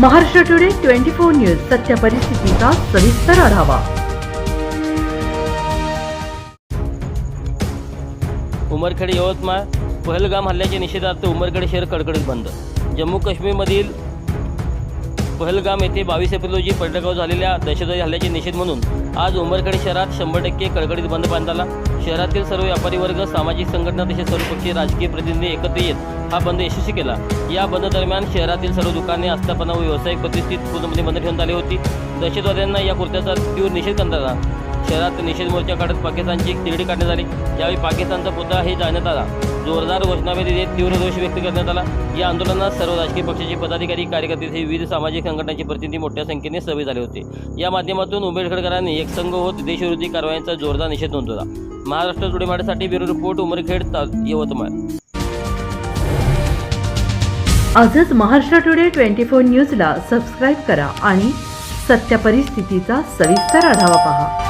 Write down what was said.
Maharashtra today twenty four news सत्य परिस्थितीचा सविस्तर आढावा. उमरखेड यवतमाळ पहलगाम हल्ल्याच्या निषेधार्थ उमरखेड शहर कडकडीत बंद. जम्मू काश्मीरमधील पहलगाम येथे बावीस एप्रिल रोजी पर्यटकावर झालेल्या दहशतवादी हल्ल्याचे निषेध म्हणून आज उमरखेड शहरात शंभर टक्के कडकडीत बंद पाळण्यात आला शहरातील सर्व व्यापारी वर्ग सामाजिक संघटना तसेच सर्वपक्षीय राजकीय प्रतिनिधी एकत्र येत हा बंद यशस्वी केला. या बंद दरम्यान शहरातील सर्व दुकाने आस्थापना व व्यावसायिक प्रतिष्ठित पूर्णपणे बंद ठेवण्यात आली होती. दहशतवाद्यांना या कृत्याचा तीव्र निषेध करण्यात आला शहरात निषेध मोर्चा काढत पाकिस्तानची एक तिरडी काढण्यात आली. यावेळी पाकिस्तानचा पुतळा हे जाळण्यात आला जोरदार घोषणाबाजी देत तीव्र रोष व्यक्त करण्यात आला. या आंदोलनात सर्व राजकीय पक्षाचे पदाधिकारी कार्यकर्ते हे विविध सामाजिक संघटनांचे प्रतिनिधी मोठ्या संख्येने सहभागी झाले होते. या माध्यमातून उंबेडकरकरांनी एक संघ होत देशविरोधी कारवायांचा जोरदार निषेध नोंदवला. Maharashtra today bureau report Umarkhed Yavatmal. आजच महाराष्ट्र टुडे ट्वेंटी फोर न्यूजला सबस्क्राईब करा आणि सत्य परिस्थितीचा सविस्तर आढावा पहा.